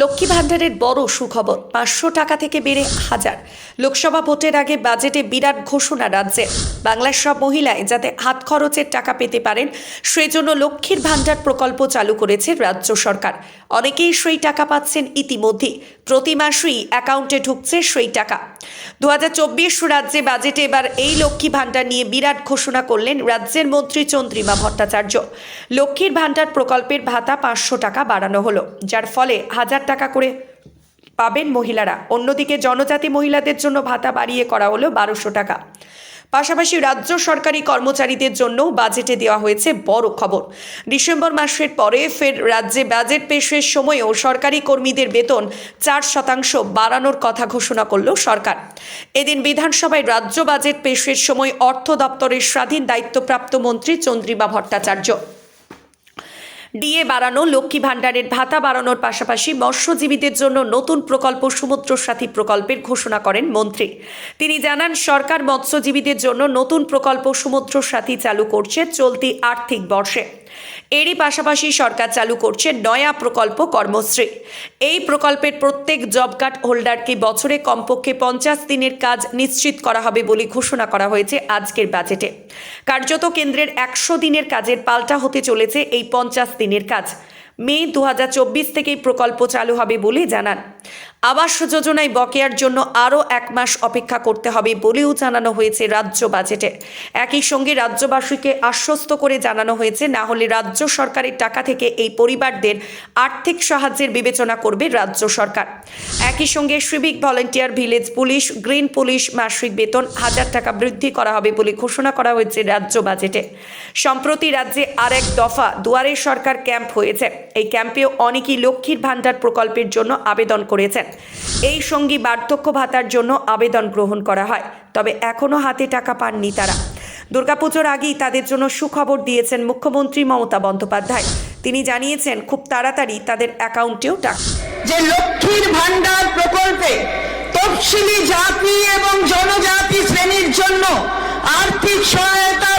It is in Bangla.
লক্ষ্মী ভাণ্ডারের বড় সুখবর, পাঁচশো টাকা থেকে বেড়ে হাজার। লোকসভা ভোটের আগে বাজেটে বিরাট ঘোষণা রাজ্যে বাংলার সব মহিলায় যাতে হাত খরচের টাকা পেতে পারেন সেজন্য লক্ষ্মীর ভাণ্ডার প্রকল্প চালু করেছে রাজ্য সরকার। অনেকেই সেই টাকা পাচ্ছেন ইতিমধ্যে। প্রতি মাসেই অ্যাকাউন্টে ঢুকছে সেই টাকা। দু হাজার চব্বিশ রাজ্যে বাজেটে এবার এই লক্ষ্মী ভাণ্ডার নিয়ে বিরাট ঘোষণা করলেন রাজ্যের মন্ত্রী চন্দ্রিমা ভট্টাচার্য। লক্ষ্মীর ভাণ্ডার প্রকল্পের ভাতা পাঁচশো টাকা বাড়ানো হলো, যার ফলে হাজার টাকা করে পাবেন মহিলারা। অন্যদিকে জনজাতি মহিলাদের জন্য ভাতা বাড়িয়ে করা হলো বারোশো টাকা। পাশাপাশি রাজ্য সরকারি কর্মচারীদের জন্যও বাজেটে দেওয়া হয়েছে বড় খবর। ডিসেম্বর মাসের পরে ফের রাজ্যে বাজেট পেশের সময়ও সরকারি কর্মীদের বেতন চার শতাংশ বাড়ানোর কথা ঘোষণা করল সরকার। এদিন বিধানসভায় রাজ্য বাজেট পেশের সময় অর্থ দপ্তরের স্বাধীন দায়িত্বপ্রাপ্ত মন্ত্রী চন্দ্রিমা ভট্টাচার্য। ডিএ বাড়ানো, লক্ষ্মী ভাণ্ডারের ভাতা বাড়ানোর পাশাপাশি মৎস্যজীবীদের জন্য নতুন প্রকল্প সমুদ্র সাথী প্রকল্পের ঘোষণা করেন মন্ত্রী। তিনি জানান, সরকার মৎস্যজীবীদের জন্য নতুন প্রকল্প সমুদ্র সাথী চালু করছে চলতি আর্থিক বর্ষে। এরই পাশাপাশি সরকার চালু করছে নয়া প্রকল্প কর্মশ্রী। এই প্রকল্পের প্রত্যেক জব কার্ড হোল্ডারকে বছরে কমপক্ষে পঞ্চাশ দিনের কাজ নিশ্চিত করা হবে বলে ঘোষণা করা হয়েছে আজকের বাজেটে। কার্যত কেন্দ্রের একশো দিনের কাজের পাল্টা হতে চলেছে এই পঞ্চাশ দিনের কাজ। মে দু থেকেই প্রকল্প চালু হবে বলে জানান। আবাস যোজনায় বকেয়ার জন্য আরও এক মাস অপেক্ষা করতে হবে বলেও জানানো হয়েছে রাজ্য বাজেটে। একই সঙ্গে রাজ্যবাসীকে আশ্বস্ত করে জানানো হয়েছে, না হলে রাজ্য সরকারের টাকা থেকে এই পরিবারদের আর্থিক সাহায্যের বিবেচনা করবে রাজ্য সরকার। একই সঙ্গে civic volunteer village police green police মাসিক বেতন হাজার টাকা বৃদ্ধি করা হবে বলে ঘোষণা করা হয়েছে রাজ্য বাজেটে। সম্প্রতি রাজ্যে আরেক দফা দুয়ারে সরকার ক্যাম্প হয়েছে। এই ক্যাম্পেও অনেকেই লক্ষ্মীর ভাণ্ডার প্রকল্পের জন্য আবেদন করেছেন। এই সঙ্গী বার্ধক্য ভাতার জন্য আবেদন গ্রহণ করা হয়, তবে এখনও হাতে টাকা পাননি তারা। দুর্গাপুজোর আগেই তাদের জন্য সুখবর দিয়েছেন মুখ্যমন্ত্রী মমতা বন্দ্যোপাধ্যায়। তিনি জানিয়েছেন, খুব তাড়াতাড়ি তাদের অ্যাকাউন্টেও টাকা যে লক্ষ্মীর তফসিলি জাতি এবং জনজাতি শ্রেণির জন্য আর্থিক সহায়তা